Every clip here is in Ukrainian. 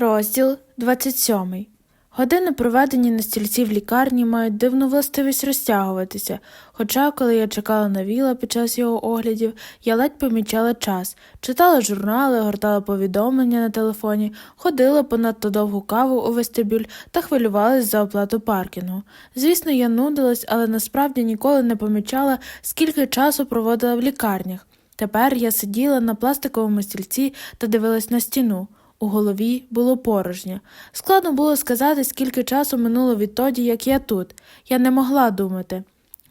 Розділ 27. Години, проведені на стільці в лікарні, мають дивну властивість розтягуватися, хоча, коли я чекала на віла під час його оглядів, я ледь помічала час, читала журнали, гортала повідомлення на телефоні, ходила понадто довгу каву у вестибюль та хвилювалась за оплату паркінгу. Звісно, я нудилась, але насправді ніколи не помічала, скільки часу проводила в лікарнях. Тепер я сиділа на пластиковому стільці та дивилась на стіну. У голові було порожньо. Складно було сказати, скільки часу минуло відтоді, як я тут. Я не могла думати.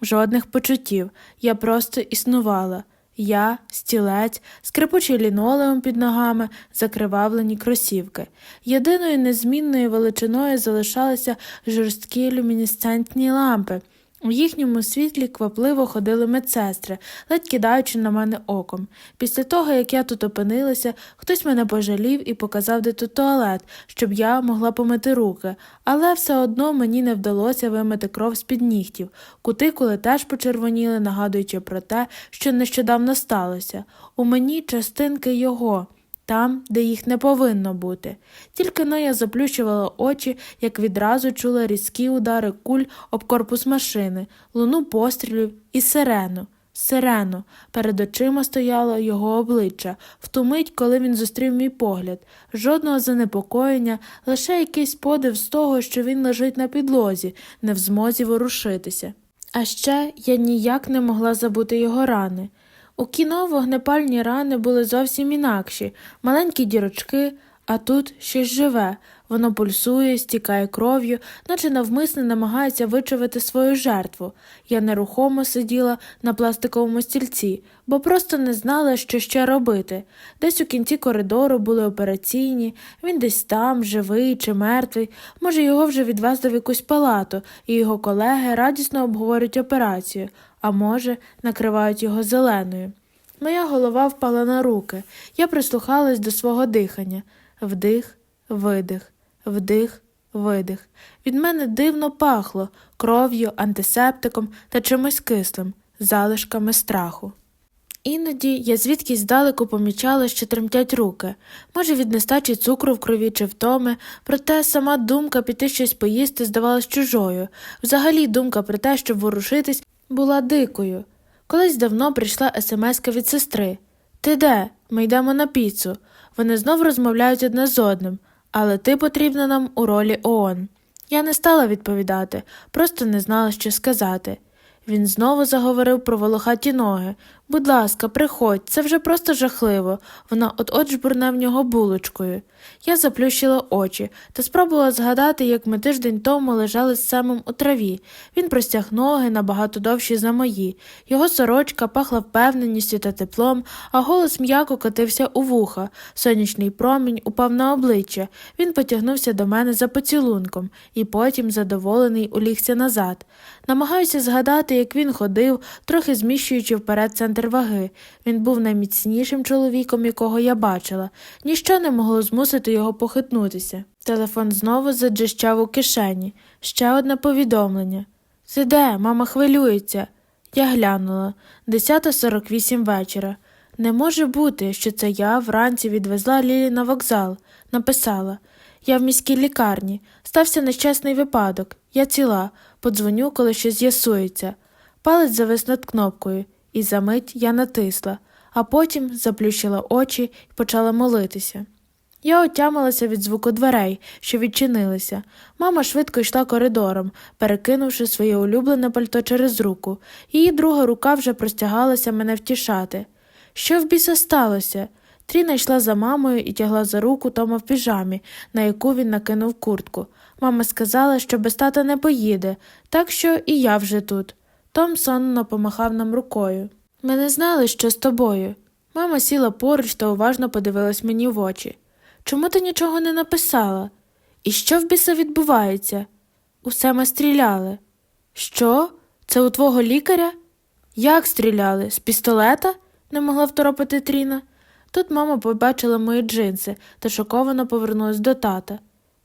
Жодних почуттів. Я просто існувала. Я, стілець, скрипучий лінолеум під ногами, закривавлені кросівки. Єдиною незмінною величиною залишалися жорсткі люмінесцентні лампи. У їхньому світлі квапливо ходили медсестри, ледь кидаючи на мене оком. Після того, як я тут опинилася, хтось мене пожалів і показав, де тут туалет, щоб я могла помити руки, але все одно мені не вдалося вимити кров з-під нігтів. Кутикули теж почервоніли, нагадуючи про те, що нещодавно сталося. У мені частинки його там, де їх не повинно бути. Тільки но я заплющувала очі, як відразу чула різкі удари куль об корпус машини, луну пострілів і сирену. Сирену. Перед очима стояло його обличчя, в ту мить, коли він зустрів мій погляд, жодного занепокоєння, лише якийсь подив з того, що він лежить на підлозі, не в змозі ворушитися. А ще я ніяк не могла забути його рани. У кіно вогнепальні рани були зовсім інакші, маленькі дірочки, а тут щось живе. Воно пульсує, стікає кров'ю, наче навмисне намагається вичавити свою жертву. Я нерухомо сиділа на пластиковому стільці, бо просто не знала, що ще робити. Десь у кінці коридору були операційні, він десь там, живий чи мертвий. Може, його вже відвезли в якусь палату, і його колеги радісно обговорюють операцію, а може, накривають його зеленою. Моя голова впала на руки. Я прислухалась до свого дихання вдих, видих, вдих, видих. Від мене дивно пахло кров'ю, антисептиком та чимось кислим, залишками страху. Іноді я звідкись здалеку помічала, що тремтять руки, може, від нестачі цукру в крові чи втоми, проте сама думка піти щось поїсти здавалась чужою. Взагалі думка про те, щоб ворушитись, була дикою. Колись давно прийшла смска від сестри. Ти де? Ми йдемо на піцу. Вони знов розмовляють одне з одним, але ти потрібна нам у ролі ООН. Я не стала відповідати, просто не знала, що сказати. Він знову заговорив про волохаті ноги. Будь ласка, приходь, це вже просто жахливо. Вона от от жбурне в нього булочкою. Я заплющила очі та спробувала згадати, як ми тиждень тому лежали з самим у траві. Він простяг ноги набагато довші за мої. Його сорочка пахла впевненістю та теплом, а голос м'яко котився у вуха. Сонячний промінь упав на обличчя. Він потягнувся до мене за поцілунком і потім, задоволений, улігся назад. Намагаюся згадати, як він ходив, трохи зміщуючи вперед центр ваги. Він був найміцнішим чоловіком, якого я бачила. Ніщо не могло змусити його похитнутися. Телефон знову заджищав у кишені. Ще одне повідомлення. Ти де? Мама хвилюється. Я глянула. 10.48 вечора. Не може бути, що це я вранці відвезла Лілі на вокзал. Написала. Я в міській лікарні. Стався нещасний випадок. Я ціла. Подзвоню, коли щось з'ясується. Палець завис над кнопкою, і за мить я натисла, а потім заплющила очі і почала молитися. Я отямилася від звуку дверей, що відчинилися. Мама швидко йшла коридором, перекинувши своє улюблене пальто через руку. Її друга рука вже простягалася мене втішати. Що в біса сталося? Тріна йшла за мамою і тягла за руку Тома в піжамі, на яку він накинув куртку. Мама сказала, що без тата не поїде, так що і я вже тут. Том сонно помахав нам рукою. Ми не знали, що з тобою. Мама сіла поруч та уважно подивилась мені в очі. Чому ти нічого не написала? І що в біса відбувається? Усе ми стріляли. Що? Це у твого лікаря? Як стріляли? З пістолета? не могла второпити Тріна. Тут мама побачила мої джинси та шоковано повернулась до тата.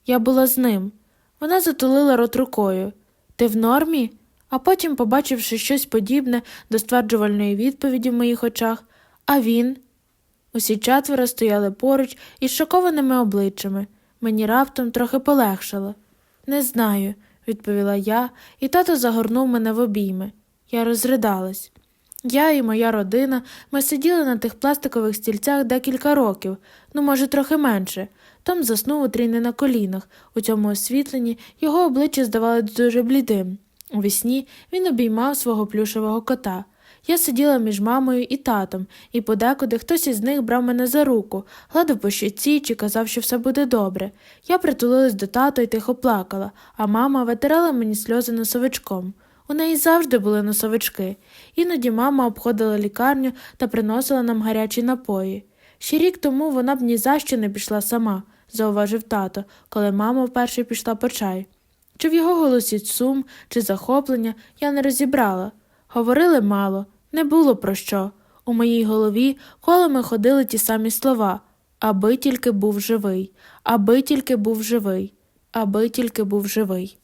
Я була з ним. Вона затулила рот рукою. Ти в нормі? А потім, побачивши щось подібне до стверджувальної відповіді в моїх очах, а він. Усі четверо стояли поруч із шокованими обличчями. Мені раптом трохи полегшало. Не знаю, відповіла я, і тато загорнув мене в обійми. Я розридалась. Я і моя родина ми сиділи на тих пластикових стільцях декілька років, ну, може, трохи менше. Том заснув у трійни на колінах. У цьому освітленні його обличчя здавалось дуже блідим. У вісні він обіймав свого плюшевого кота. Я сиділа між мамою і татом, і подекуди хтось із них брав мене за руку, гладив по щоці чи казав, що все буде добре. Я притулилась до тата і тихо плакала, а мама витирала мені сльози носовичком. У неї завжди були носовички. Іноді мама обходила лікарню та приносила нам гарячі напої. Ще рік тому вона б ні за що не пішла сама, зауважив тато, коли мама вперше пішла по чай. Чи в його голосі сум, чи захоплення я не розібрала. Говорили мало, не було про що. У моїй голові колами ходили ті самі слова аби тільки був живий, аби тільки був живий, аби тільки був живий.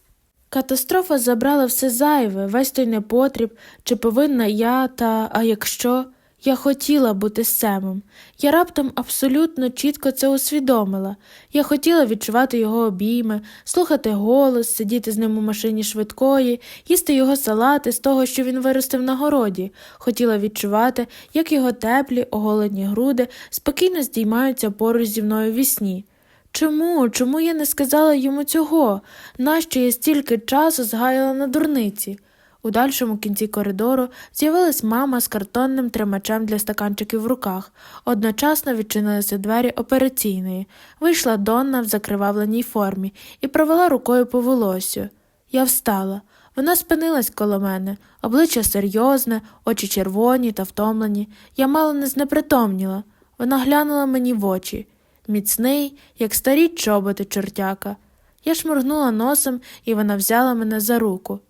Катастрофа забрала все зайве, весь той непотріб, чи повинна я та, а якщо я хотіла бути Семом. Я раптом абсолютно чітко це усвідомила. Я хотіла відчувати його обійми, слухати голос, сидіти з ним у машині швидкої, їсти його салати з того, що він виростив на городі. Хотіла відчувати, як його теплі, оголені груди спокійно здіймаються поруч зі мною в сні. Чому? Чому я не сказала йому цього? Нащо я стільки часу згаяла на дурниці? У дальшому кінці коридору з'явилась мама з картонним тримачем для стаканчиків в руках. Одночасно відчинилися двері операційної. Вийшла Донна в закривавленій формі і провела рукою по волосю. Я встала. Вона спинилась коло мене, обличчя серйозне, очі червоні та втомлені. Я мало не знепритомніла. Вона глянула мені в очі. Міцний, як старі чоботи чортяка. Я шморгнула носом, і вона взяла мене за руку.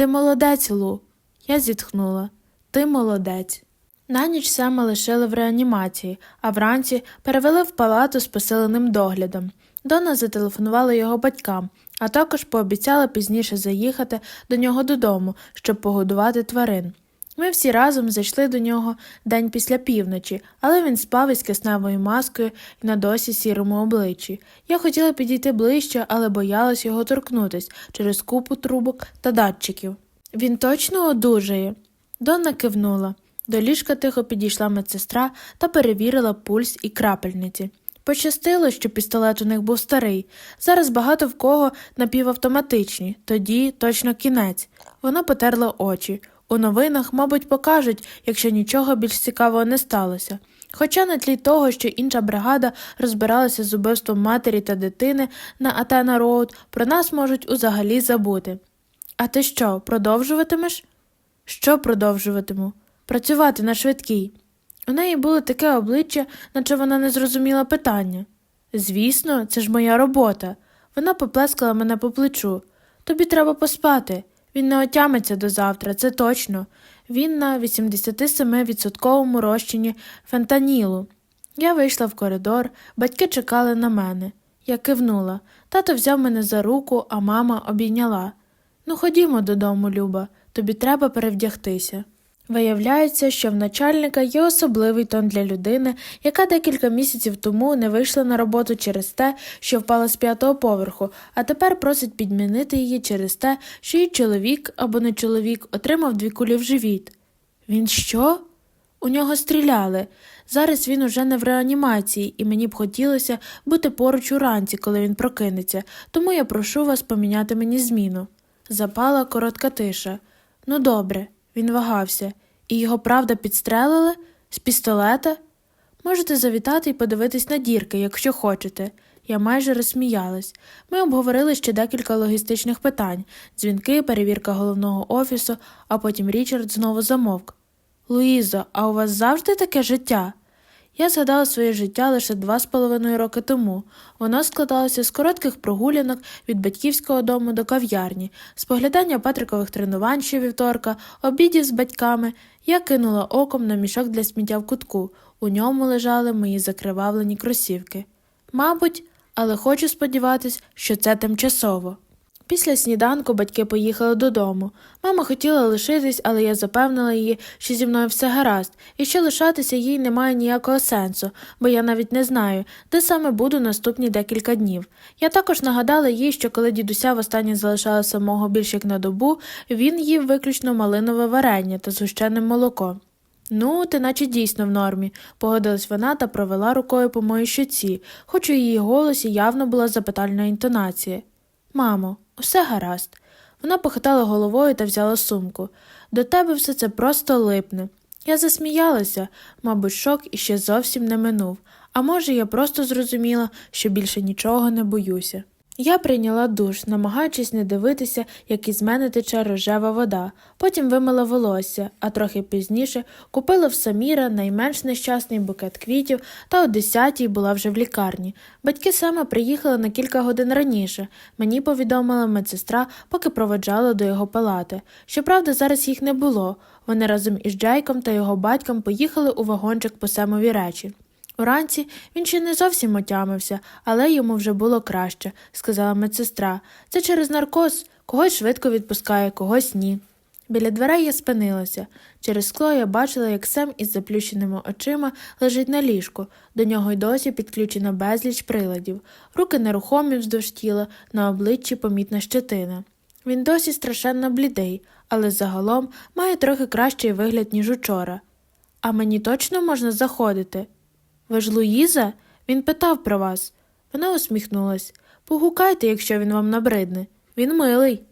Ти молодець, Лу. Я зітхнула. Ти молодець. На ніч Сема лишили в реанімації, а вранці перевели в палату з посиленим доглядом. Дона зателефонувала його батькам, а також пообіцяла пізніше заїхати до нього додому, щоб погодувати тварин. Ми всі разом зайшли до нього день після півночі, але він спав із кисневою маскою і на досі сірому обличчі. Я хотіла підійти ближче, але боялась його торкнутись через купу трубок та датчиків. Він точно одужає. Донна кивнула. До ліжка тихо підійшла медсестра та перевірила пульс і крапельниці. Пощастило, що пістолет у них був старий. Зараз багато в кого напівавтоматичні, тоді точно кінець. Вона потерла очі. У новинах, мабуть, покажуть, якщо нічого більш цікавого не сталося. Хоча на тлі того, що інша бригада розбиралася з убивством матері та дитини на Атена Роуд, про нас можуть узагалі забути. А ти що, продовжуватимеш? Що продовжуватиму? Працювати на швидкій. У неї було таке обличчя, наче вона не зрозуміла питання. Звісно, це ж моя робота. Вона поплескала мене по плечу. Тобі треба поспати. Він не отямиться до завтра, це точно. Він на 87% розчині фентанілу. Я вийшла в коридор, батьки чекали на мене. Я кивнула. Тато взяв мене за руку, а мама обійняла. Ну, ходімо додому, Люба, тобі треба перевдягтися. Виявляється, що в начальника є особливий тон для людини, яка декілька місяців тому не вийшла на роботу через те, що впала з п'ятого поверху, а тепер просить підмінити її через те, що її чоловік або не чоловік отримав дві кулі в живіт. Він що? У нього стріляли. Зараз він уже не в реанімації, і мені б хотілося бути поруч уранці, коли він прокинеться, тому я прошу вас поміняти мені зміну. Запала коротка тиша. Ну, добре, він вагався. І його правда підстрелили? З пістолета? Можете завітати і подивитись на дірки, якщо хочете. Я майже розсміялась. Ми обговорили ще декілька логістичних питань дзвінки, перевірка головного офісу, а потім Річард знову замовк. Луїзо, а у вас завжди таке життя? Я згадала своє життя лише два з половиною роки тому. Воно складалося з коротких прогулянок від батьківського дому до кав'ярні, споглядання Патрикових тренувань щовівторка, обідів з батьками. Я кинула оком на мішок для сміття в кутку. У ньому лежали мої закривавлені кросівки. Мабуть, але хочу сподіватись, що це тимчасово. Після сніданку батьки поїхали додому. Мама хотіла лишитись, але я запевнила її, що зі мною все гаразд, і що лишатися їй немає ніякого сенсу, бо я навіть не знаю, де саме буду наступні декілька днів. Я також нагадала їй, що коли дідуся востаннє залишала самого більш як на добу, він їв виключно малинове варення та згущене молоко. Ну, ти наче дійсно в нормі, погодилась вона та провела рукою по моїй щоці, хоч у її голосі явно була запитальна інтонація. Мамо, усе гаразд. Вона похитала головою та взяла сумку. До тебе все це просто липне. Я засміялася, мабуть, шок іще зовсім не минув, а може, я просто зрозуміла, що більше нічого не боюся. Я прийняла душ, намагаючись не дивитися, як із мене тече рожева вода, потім вимила волосся, а трохи пізніше купила в Саміра найменш нещасний букет квітів та о десятій була вже в лікарні. Батьки саме приїхали на кілька годин раніше. Мені повідомила медсестра, поки проведжала до його палати. Щоправда, зараз їх не було. Вони разом із Джейком та його батьком поїхали у вагончик по семові речі. Уранці він ще не зовсім отямився, але йому вже було краще, сказала медсестра. Це через наркоз, когось швидко відпускає, когось ні. Біля дверей я спинилася. Через скло я бачила, як Сем із заплющеними очима лежить на ліжку. До нього й досі підключено безліч приладів. Руки нерухомі вздовж тіла, на обличчі помітна щетина. Він досі страшенно блідий, але загалом має трохи кращий вигляд, ніж учора. А мені точно можна заходити? Ви ж Луїза? Він питав про вас. Вона усміхнулась. Погукайте, якщо він вам набридне. Він милий.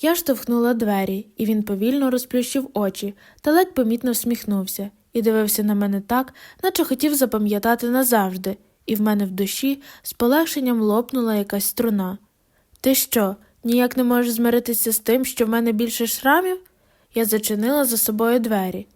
Я штовхнула двері, і він повільно розплющив очі та ледь помітно всміхнувся і дивився на мене так, наче хотів запам'ятати назавжди, і в мене в душі з полегшенням лопнула якась струна. Ти що, ніяк не можеш змиритися з тим, що в мене більше шрамів? Я зачинила за собою двері.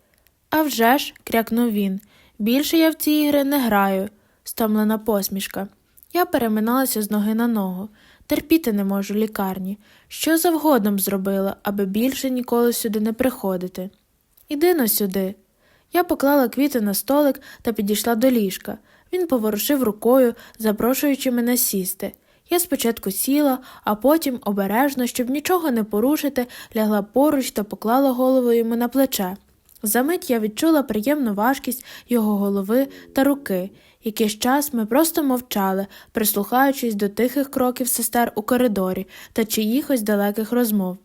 «А вже ж», – крякнув він, більше я в ці ігри не граю, стомлена посмішка. Я переминалася з ноги на ногу. Терпіти не можу лікарні. Що завгодно б зробила, аби більше ніколи сюди не приходити. Іди но сюди. Я поклала квіти на столик та підійшла до ліжка. Він поворушив рукою, запрошуючи мене сісти. Я спочатку сіла, а потім, обережно, щоб нічого не порушити, лягла поруч та поклала голову йому на плече. Замить я відчула приємну важкість його голови та руки. Якийсь час ми просто мовчали, прислухаючись до тихих кроків сестер у коридорі та чиїхось далеких розмов.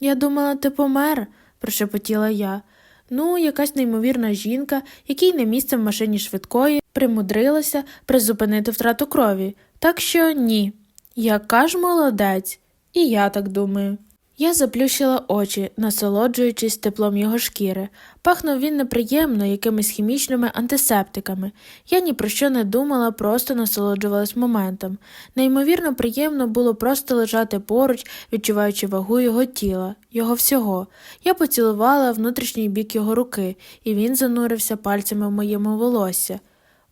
Я думала, ти помер, прошепотіла я. Ну, якась неймовірна жінка, якій не місце в машині швидкої, примудрилася призупинити втрату крові. Так що ні. Яка ж молодець, і я так думаю. Я заплющила очі, насолоджуючись теплом його шкіри. Пахнув він неприємно якимись хімічними антисептиками. Я ні про що не думала, просто насолоджувалась моментом. Неймовірно приємно було просто лежати поруч, відчуваючи вагу його тіла, його всього. Я поцілувала внутрішній бік його руки, і він занурився пальцями в моєму волосся.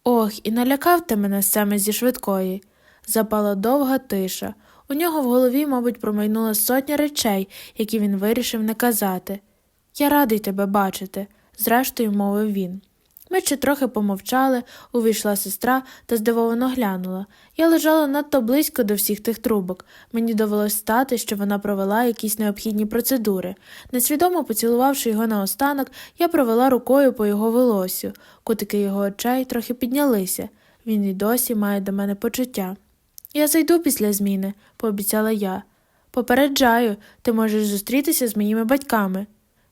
Ох, і налякав ти мене саме зі швидкої. Запала довга тиша. У нього в голові, мабуть, промайнула сотня речей, які він вирішив не казати. Я радий тебе бачити, зрештою мовив він. Ми ще трохи помовчали, увійшла сестра та здивовано глянула. Я лежала надто близько до всіх тих трубок. Мені довелось стати, що вона провела якісь необхідні процедури. Несвідомо поцілувавши його наостанок, я провела рукою по його волосю. Кутики його очей трохи піднялися. Він і досі має до мене почуття. Я зайду після зміни, пообіцяла я. Попереджаю, ти можеш зустрітися з моїми батьками.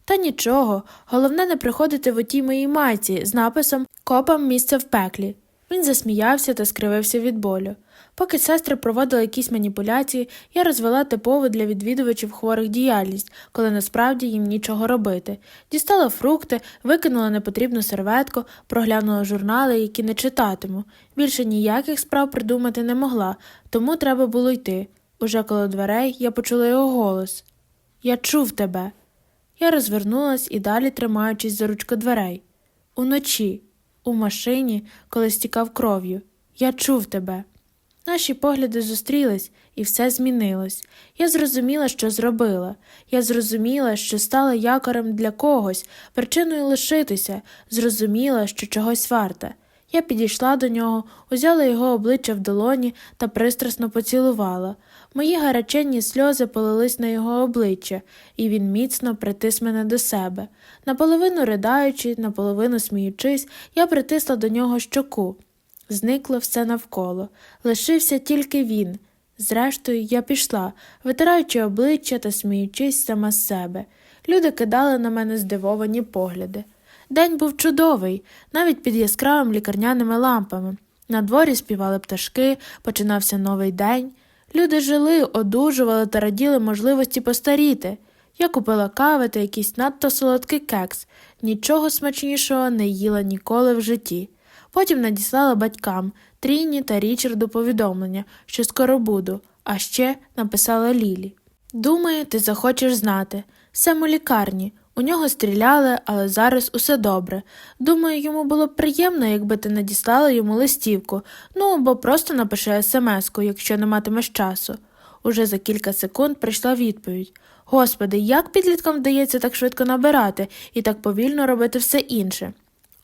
Та нічого, головне не приходити в отій моїй майці з написом Копам місце в пеклі. Він засміявся та скривився від болю. Поки сестри проводили якісь маніпуляції, я розвела типову для відвідувачів хворих діяльність, коли насправді їм нічого робити. Дістала фрукти, викинула непотрібну серветку, проглянула журнали, які не читатиму. Більше ніяких справ придумати не могла, тому треба було йти. Уже коло дверей я почула його голос Я чув тебе. Я розвернулась і далі тримаючись за ручку дверей. Уночі, у машині, коли стікав кров'ю. Я чув тебе. Наші погляди зустрілись, і все змінилось. Я зрозуміла, що зробила. Я зрозуміла, що стала якорем для когось, причиною лишитися, зрозуміла, що чогось варта. Я підійшла до нього, узяла його обличчя в долоні та пристрасно поцілувала. Мої гаряченні сльози полились на його обличчя, і він міцно притис мене до себе. Наполовину riдаючи, наполовину сміючись, я притисла до нього щоку. Зникло все навколо, лишився тільки він. Зрештою, я пішла, витираючи обличчя та сміючись сама з себе. Люди кидали на мене здивовані погляди. День був чудовий, навіть під яскравими лікарняними лампами. На дворі співали пташки, починався новий день. Люди жили, одужували та раділи можливості постаріти. Я купила кави та якийсь надто солодкий кекс, нічого смачнішого не їла ніколи в житті. Потім надіслала батькам Тріні та Річарду повідомлення, що скоро буду, а ще написала Лілі. Думаю, ти захочеш знати. Сем у лікарні. У нього стріляли, але зараз усе добре. Думаю, йому було б приємно, якби ти надіслала йому листівку, ну або просто напиши смс-ку, якщо не матимеш часу. Уже за кілька секунд прийшла відповідь. Господи, як підліткам вдається так швидко набирати і так повільно робити все інше?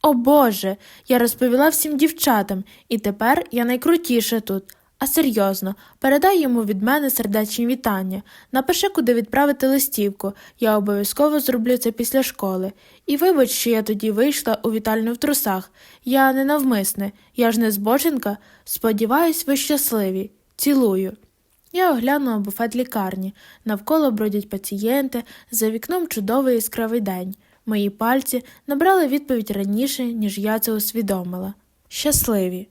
О Боже, я розповіла всім дівчатам, і тепер я найкрутіша тут. А серйозно, передай йому від мене сердечні вітання. Напиши, куди відправити листівку. Я обов'язково зроблю це після школи. І вибач, що я тоді вийшла у вітальню в трусах. Я не навмисне, я ж не збочинка. Сподіваюсь, ви щасливі. Цілую. Я оглянула буфет лікарні. Навколо бродять пацієнти, за вікном чудовий яскравий день. Мої пальці набрали відповідь раніше, ніж я це усвідомила. Щасливі.